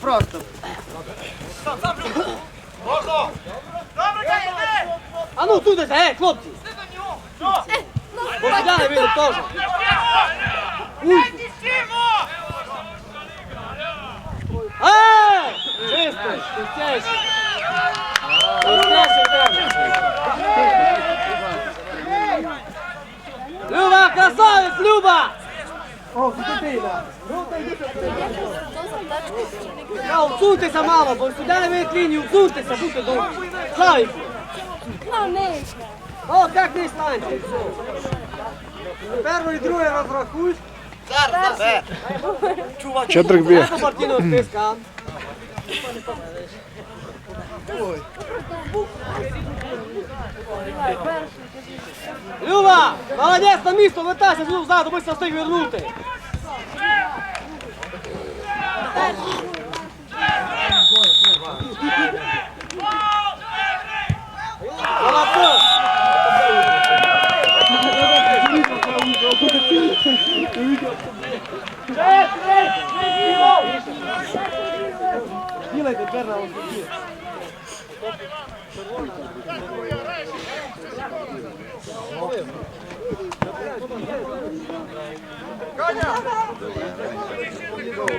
Просто. А ну тут, е, хлопці! Не видно теж. Ей! Чисто. Чистіше треба. Люба, красавець, Люба! О, Костянтина. Я всуньтеся, мало, бо сюди не мають лінію, всуньтеся, будьте добрі. Славіку. О, як не станьте. Перший і друге розрахуй. Чотирик б'є. Ето Мартіно списка. Люба, молодець на місто, вертайся, знову ззаду, ми встиг вернути. Молодець. Ділайте тепер на освіті.